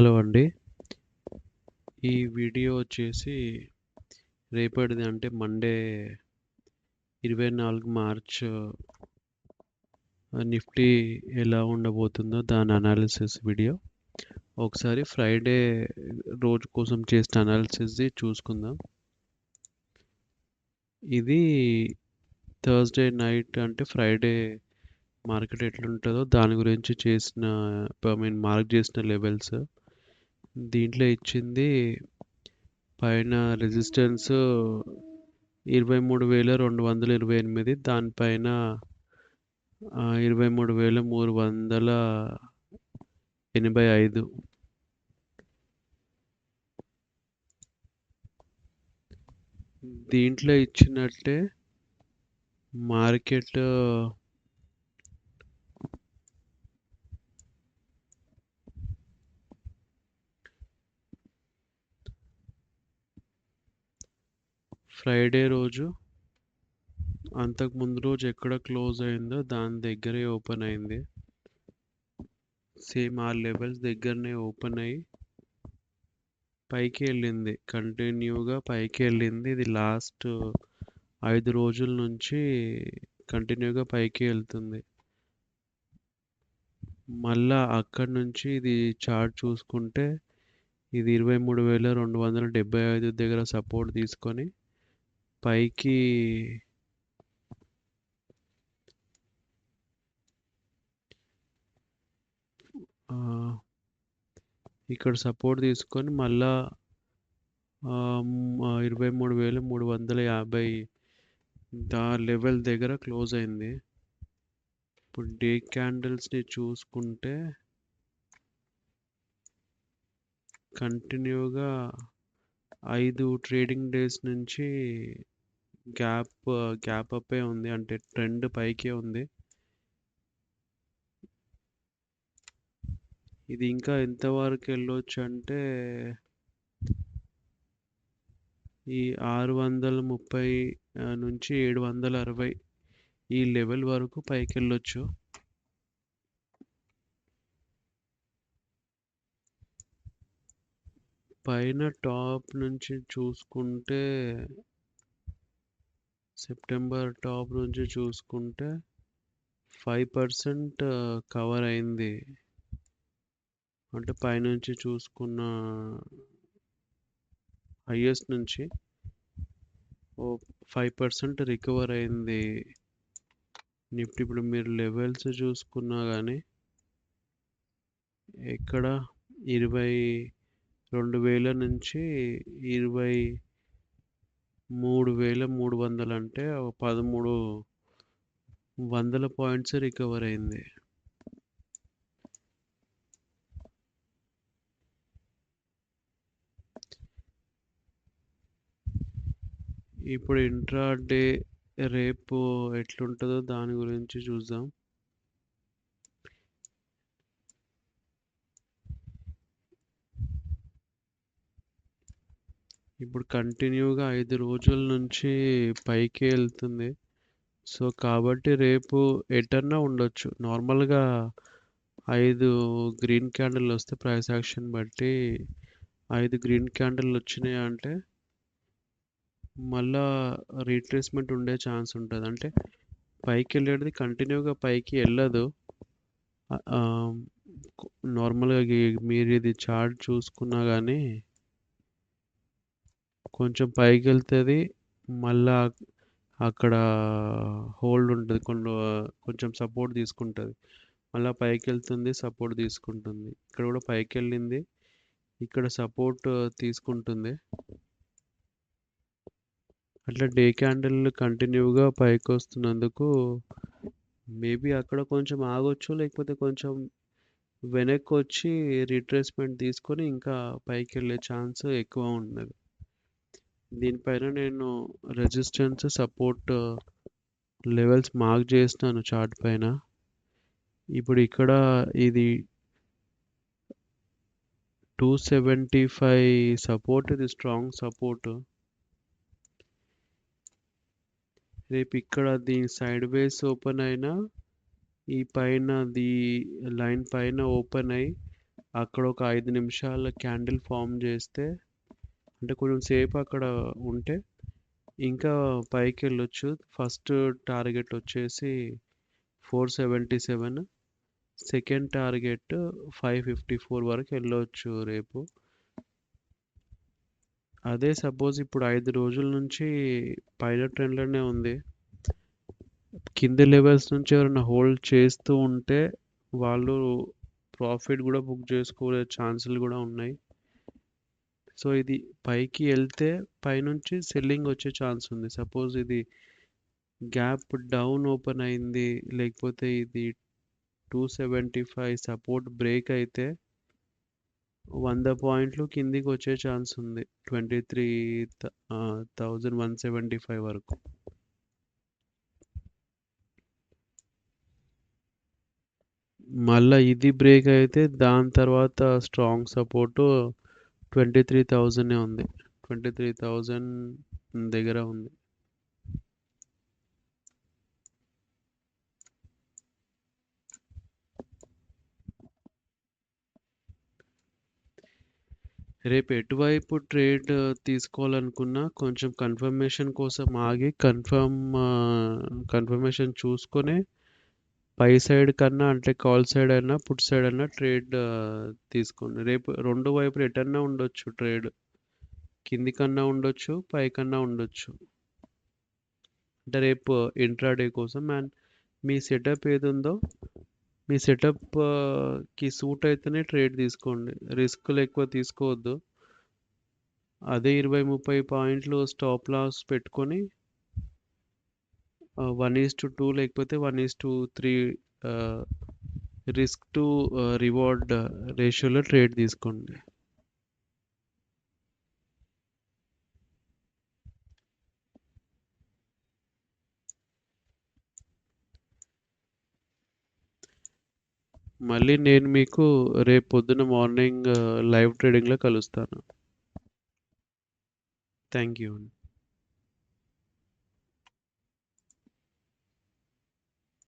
Hello అండి. ఈ video వచ్చేసి రేపటిది అంటే మండే 24 మార్చ్ నిఫ్టీ ఎలా ఉండబోతుందో దాని అనాలిసిస్ వీడియో. ఒకసారి ఫ్రైడే రోజు కోసం చేసిన అనాలిసిస్‌ది చూసుకుందాం. ఇది థర్స్‌డే నైట్ అంటే ఫ్రైడే మార్కెట్ ఎట్లుంటుందో దాని గురించి చేసిన ఐ మీన్ మార్క్ చేసిన లెవెల్స్. దీంట్లో ఇచ్చింది పైన రెసిస్టెన్స్ ఇరవై మూడు వేల రెండు వందల ఇరవై ఎనిమిది దానిపైన ఇరవై మూడు వేల మూడు వందల ఎనభై ఐదు. దీంట్లో ఇచ్చినట్టే మార్కెట్ ఫ్రైడే రోజు అంతకు ముందు రోజు ఎక్కడ క్లోజ్ అయిందో దాని దగ్గరే ఓపెన్ అయింది. సేమ్ ఆ లెవెల్స్ దగ్గరనే ఓపెన్ అయ్యి పైకి వెళ్ళింది. కంటిన్యూగా పైకి వెళ్ళింది. ఇది లాస్ట్ ఐదు రోజుల నుంచి కంటిన్యూగా పైకి వెళ్తుంది. మళ్ళా అక్కడి నుంచి ఇది చార్ట్ చూసుకుంటే ఇది 23,275 దగ్గర సపోర్ట్ తీసుకొని పైకి ఇక్కడ సపోర్ట్ తీసుకొని మళ్ళా ఆహ్, హ్మ్, 23,350 దా లెవెల్ దగ్గర క్లోజ్ అయింది. ఇప్పుడు డే క్యాండిల్స్‌ని చూసుకుంటే కంటిన్యూగా ఐదు ట్రేడింగ్ డేస్ నుంచి గ్యాప్ గ్యాప్ అప్పే ఉంది. అంటే ట్రెండ్ పైకే ఉంది. ఇది ఇంకా ఎంతవరకు వెళ్ళొచ్చు అంటే ఈ ఆరు వందల ముప్పై నుంచి 760 ఈ లెవెల్ వరకు పైకి వెళ్ళొచ్చు పైన టాప్ నుంచి చూసుకుంటే సెప్టెంబర్ టాప్ నుంచి చూసుకుంటే ఫైవ్ పర్సెంట్ కవర్ అయింది. అంటే పైనుంచి చూసుకున్న హైయెస్ట్ నుంచి ఓ ఫైవ్ పర్సెంట్ రికవర్ అయింది. నిఫ్టీ ఇప్పుడు మీరు లెవెల్స్ చూసుకున్నా గానీ ఎక్కడ 22,000 నుంచి ఇరవై 23,300 అంటే పదమూడు వందల పాయింట్స్ రికవర్ అయింది. ఇప్పుడు ఇంట్రా డే రేపు ఎట్లుంటుందో దాని గురించి చూద్దాం. ఇప్పుడు కంటిన్యూగా ఐదు రోజుల నుంచి పైకి వెళ్తుంది సో, కాబట్టి రేపు ఎటన్నా ఉండొచ్చు. నార్మల్‌గా ఐదు గ్రీన్ క్యాండిల్ వస్తే ప్రైస్ యాక్షన్ బట్టి ఐదు గ్రీన్ క్యాండిల్ వచ్చినాయంటే మళ్ళా రీట్రేస్మెంట్ ఉండే ఛాన్స్ ఉంటుంది. అంటే పైకి వెళ్ళేది కంటిన్యూగా పైకి వెళ్ళదు నార్మల్‌గా మీరు ఇది చార్ట్ చూసుకున్నా కానీ కొంచెం పైకి వెళ్తుంది మళ్ళా అక్కడ హోల్డ్ ఉంటుంది కొన్ని కొంచెం సపోర్ట్ తీసుకుంటుంది మళ్ళీ పైకి పైకెళ్తుంది. సపోర్ట్ తీసుకుంటుంది. ఇక్కడ కూడా పైకి వెళ్ళింది ఇక్కడ సపోర్ట్ తీసుకుంటుంది. అట్లా డే క్యాండిల్ కంటిన్యూగా పైకి వస్తున్నందుకు మేబీ అక్కడ కొంచెం ఆగొచ్చు. లేకపోతే కొంచెం వెనక్కి వచ్చి రిట్రేస్‌మెంట్ తీసుకొని ఇంకా పైకెళ్ళే ఛాన్స్ ఎక్కువ ఉన్నది. దీనిపైన నేను రెసిస్టెన్స్, సపోర్ట్ లెవెల్స్ మార్క్ చేసినాను చార్ట్ పైన. ఇప్పుడు ఇక్కడ ఇది 275 సపోర్ట్ ఇది స్ట్రాంగ్ సపోర్ట్. రేపు ఇక్కడ దీని సైడ్ వేస్ ఓపెన్ అయినా ఈ పైన ది లైన్ పైన ఓపెన్ అయ్యి అక్కడ ఒక ఐదు నిమిషాల క్యాండిల్ ఫామ్ చేస్తే అంటే కొంచెం సేపు అక్కడ ఉంటే ఇంకా పైకి వెళ్ళొచ్చు ఫస్ట్ టార్గెట్ వచ్చేసి four seventy seven. Second target five fifty four వరకు వెళ్ళవచ్చు రేపు. అదే సపోజ్ ఇప్పుడు ఐదు రోజుల నుంచి పైన ట్రెండ్లోనే ఉంది. కింది లెవెల్స్ నుంచి ఎవరైనా హోల్డ్ చేస్తూ ఉంటే వాళ్ళు ప్రాఫిట్ కూడా బుక్ చేసుకోలే ఛాన్సులు కూడా ఉన్నాయి. సో ఇది పైకి వెళ్తే పైనుంచి సెల్లింగ్ వచ్చే ఛాన్స్ ఉంది. సపోజ్ ఇది గ్యాప్ డౌన్ ఓపెన్ అయింది లేకపోతే ఇది two seventy five support break అయితే వంద పాయింట్లు కిందికి వచ్చే ఛాన్స్ ఉంది. Twenty three thousand one seventy five వరకు. మళ్ళీ ఇది బ్రేక్ అయితే దాని తర్వాత స్ట్రాంగ్ సపోర్టు ట్వంటీ త్రీ థౌజండే ఉంది. ట్వంటీ త్రీ థౌజండ్ దగ్గర ఉంది. రేపు ఎటువైపు ట్రేడ్ తీసుకోవాలనుకున్నా కొంచెం కన్ఫర్మేషన్ కోసం ఆగి కన్ఫర్మ్ కన్ఫర్మేషన్ చూసుకొని పై సైడ్ కన్నా అంటే కాల్ సైడ్ అయినా పుట్ సైడ్ అయినా ట్రేడ్ తీసుకోండి. రేపు రెండు వైపులు ఎటన్నా ఉండొచ్చు ట్రేడ్. కింది కన్నా ఉండొచ్చు పై కన్నా ఉండొచ్చు. అంటే రేపు ఇంట్రాడే కోసం అండ్ మీ సెటప్ ఏది ఉందో మీ సెటప్కి సూట్ అయితేనే ట్రేడ్ తీసుకోండి. రిస్క్లు ఎక్కువ తీసుకోవద్దు. అదే ఇరవై ముప్పై పాయింట్లు స్టాప్ లాస్ పెట్టుకొని వన్ ఈజ్ టు టూ లేకపోతే one is to three risk to reward రేషియోలో ట్రేడ్ తీసుకోండి. మళ్ళీ నేను మీకు రేపు పొద్దున మార్నింగ్ లైవ్ ట్రేడింగ్లో కలుస్తాను. థ్యాంక్ యూ అండి